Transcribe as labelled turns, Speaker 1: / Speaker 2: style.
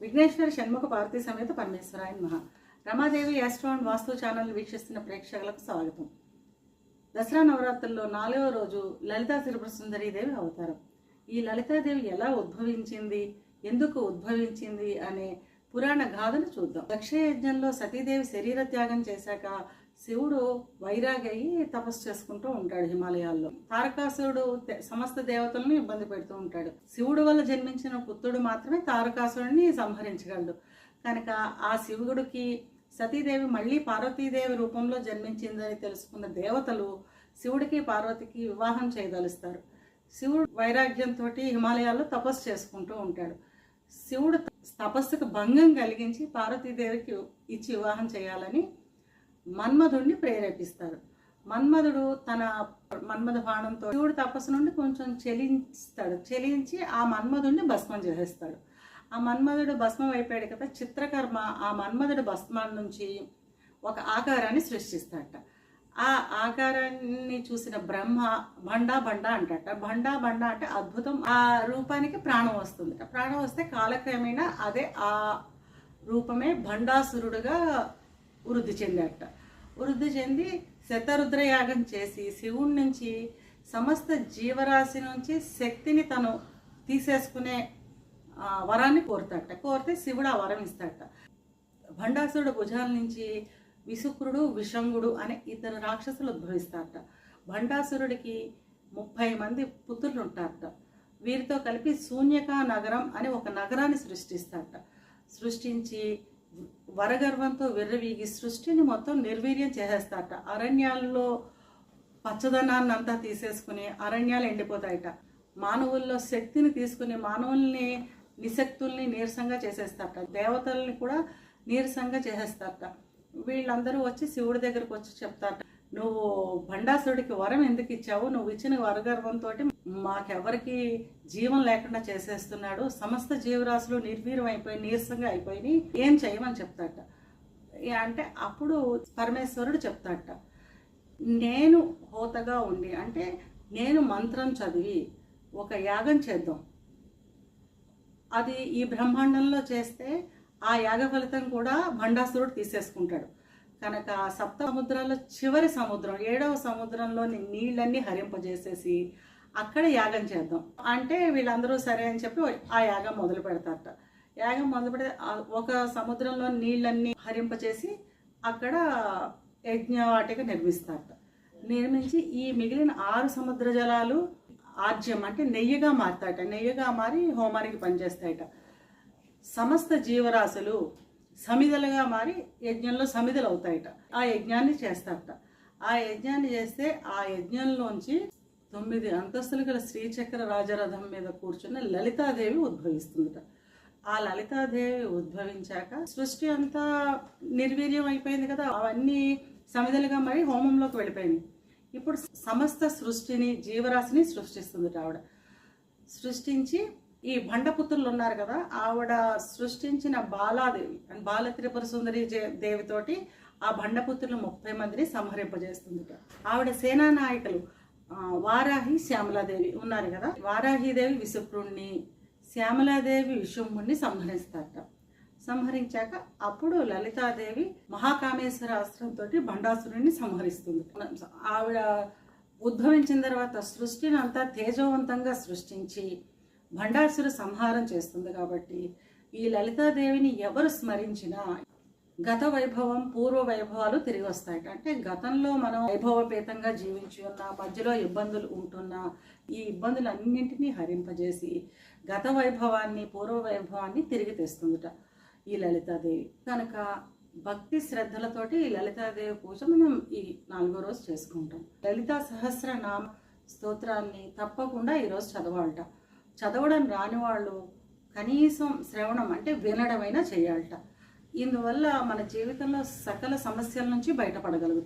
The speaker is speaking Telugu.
Speaker 1: విఘ్నేశ్వర షణ్ముఖ పార్వతీ సమేత పరమేశ్వరాయన్ మహా రమాదేవి యాస్ట్రాన్ వాస్తు ఛానల్ వీక్షిస్తున్న ప్రేక్షకులకు స్వాగతం. దసరా నవరాత్రుల్లో నాలుగవ రోజు లలితా త్రిపురసుందరీదేవి అవతారం. ఈ లలితాదేవి ఎలా ఉద్భవించింది ఎందుకు ఉద్భవించింది అనే పురాణ గాథను చూద్దాం. దక్షయజ్ఞంలో సతీదేవి శరీర త్యాగం చేశాక శివుడు వైరాగి అయి తపస్సు చేసుకుంటూ ఉంటాడు హిమాలయాల్లో. తారకాసురుడు సమస్త దేవతలను ఇబ్బంది పెడుతూ ఉంటాడు. శివుడు వల్ల జన్మించిన పుత్రుడు మాత్రమే తారకాసురుడిని సంహరించగలడు. కనుక ఆ శివుడికి సతీదేవి మళ్ళీ పార్వతీదేవి రూపంలో జన్మించిందని తెలుసుకున్న దేవతలు శివుడికి పార్వతికి వివాహం చేయదలుస్తారు. శివుడు వైరాగ్యంతో హిమాలయాల్లో తపస్సు చేసుకుంటూ ఉంటాడు. శివుడు తపస్సుకు భంగం కలిగించి పార్వతీదేవికి ఇచ్చి వివాహం చేయాలని మన్మధుడిని ప్రేరేపిస్తాడు మన్మధుడు తన మన్మధ బాణంతో శివుడు తపస్సు నుండి కొంచెం చెలించుతాడు. చెలించి ఆ మన్మధుడిని భస్మం చేసేస్తాడు. ఆ మన్మధుడు భస్మం అయిపోయాడు కదా చిత్రకర్మ ఆ మన్మధుడు భస్మం నుంచి ఒక ఆకారాన్ని సృష్టిస్తాడట. ఆ ఆకారాన్ని చూసిన బ్రహ్మ బండా బండా అంటట బండా బండా అంటే అద్భుతం. ఆ రూపానికి ప్రాణం వస్తుందట. ప్రాణం వస్తే కాలక్రమేణా అదే ఆ రూపమే భండాసురుడుగా వృద్ధి చెందాట. వృద్ధి చెంది శతరుద్రయాగం చేసి శివుడి నుంచి సమస్త జీవరాశి నుంచి శక్తిని తను తీసేసుకునే వరాన్ని కోరుతాట. కోరితే శివుడు ఆ వరం ఇస్తాట. భండాసురుడు భుజాల నుంచి విశుక్రుడు విషంగుడు అనే ఇద్దరు రాక్షసులు ఉద్భవిస్తారట. భండాసురుడికి ముప్పై మంది పుత్రులు ఉంటారట. వీరితో కలిపి శూన్యకా నగరం అని ఒక నగరాన్ని సృష్టిస్తారట. సృష్టించి వరగర్వంతో విర్రవీగి సృష్టిని మొత్తం నిర్వీర్యం చేసేస్తారట. అరణ్యాల్లో పచ్చదనాన్ని అంతా తీసేసుకుని అరణ్యాలు ఎండిపోతాయట. మానవుల్లో శక్తిని తీసుకుని మానవుల్ని నిశక్తుల్ని నీరసంగా చేసేస్తారట. దేవతల్ని కూడా నీరసంగా చేసేస్తారట. వీళ్ళందరూ వచ్చి శివుడి దగ్గరకు వచ్చి చెప్తారట. నువ్వు భండాసురుడికి వరం ఎందుకు ఇచ్చావు? నువ్వు ఇచ్చిన వరగర్వంతో మాకెవరికి జీవం లేకుండా చేసేస్తున్నాడు. సమస్త జీవరాశులు నిర్వీర్యం అయిపోయి నీరసంగా అయిపోయి ఏం చేయమని చెప్తాట? అంటే అప్పుడు పరమేశ్వరుడు చెప్తాట నేను హోతగా ఉండి అంటే నేను మంత్రం చదివి ఒక యాగం చేద్దాం. అది ఈ బ్రహ్మాండంలో చేస్తే ఆ యాగ ఫలితం కూడా భండాసురుడు తీసేసుకుంటాడు. కనుక సప్త సముద్రాల్లో చివరి సముద్రం ఏడవ సముద్రంలోని నీళ్ళన్నీ హరింపజేసేసి అక్కడ యాగం చేద్దాం. అంటే వీళ్ళందరూ సరే అని చెప్పి ఆ యాగం మొదలు పెడతారట. యాగం మొదలు పెడితే ఒక సముద్రంలో నీళ్ళన్నీ హరింపచేసి అక్కడ యజ్ఞవాటిక నిర్మిస్తారట. నిర్మించి ఈ మిగిలిన ఆరు సముద్ర జలాలు ఆర్జ్యం అంటే నెయ్యిగా మారుతాయట. నెయ్యిగా మారి హోమానికి పనిచేస్తాయట. సమస్త జీవరాశులు సమిదలుగా మారి యజ్ఞంలో సమిదలు అవుతాయట ఆ యజ్ఞాన్ని చేస్తారట. ఆ యజ్ఞాన్ని చేస్తే ఆ యజ్ఞంలోంచి తొమ్మిది అంతస్తులు గల శ్రీచక్ర రాజరథం మీద కూర్చున్న లలితాదేవి ఉద్భవిస్తుందట. ఆ లలితాదేవి ఉద్భవించాక సృష్టి అంతా నిర్వీర్యం అయిపోయింది కదా అవన్నీ సమిదలుగా మరి హోమంలోకి వెళ్ళిపోయినాయి. ఇప్పుడు సమస్త సృష్టిని జీవరాశిని సృష్టిస్తుంది ఆవిడ. సృష్టించి ఈ భండపుత్రులు ఉన్నారు కదా ఆవిడ సృష్టించిన బాలాదేవి అండ్ బాల త్రిపుర సుందరి దేవితోటి ఆ భండపుత్రులు ముప్పై మందిని సంహరింపజేస్తుంది ఆవిడ సేనా నాయకులు వారాహి శ్యామలాదేవి ఉన్నారు కదా వారాహిదేవి విశుక్రుణ్ణి శ్యామలాదేవి విశుంభుణ్ణి సంహరిస్తారట. సంహరించాక అప్పుడు లలితాదేవి మహాకామేశ్వర అస్త్రంతో భండాసురుణ్ణి సంహరిస్తుంది. ఆవిడ ఉద్భవించిన తర్వాత సృష్టిని అంతా తేజవంతంగా సృష్టించి భండాసుర సంహారం చేస్తుంది కాబట్టి ఈ లలితాదేవిని ఎవరు స్మరించినా గత వైభవం పూర్వ వైభవాలు తిరిగి వస్తాయట. అంటే గతంలో మనం వైభవపేతంగా జీవించి ఉన్న మధ్యలో ఇబ్బందులు ఉంటున్నా ఈ ఇబ్బందులన్నింటినీ హరింపజేసి గత వైభవాన్ని పూర్వ వైభవాన్ని తిరిగి తెస్తుందిట ఈ లలితాదేవి. కనుక భక్తి శ్రద్ధలతోటి ఈ లలితాదేవి పూజ మనం ఈ నాలుగో రోజు చేసుకుంటాం. లలితా సహస్రనామ స్తోత్రాన్ని తప్పకుండా ఈరోజు చదవాలట. చదవడం రాని వాళ్ళు కనీసం శ్రవణం అంటే వినడమైనా చేయాలట. ఇందువల్ల మన జీవితంలో సకల సమస్యల నుంచి బయటపడగలుగుతాం.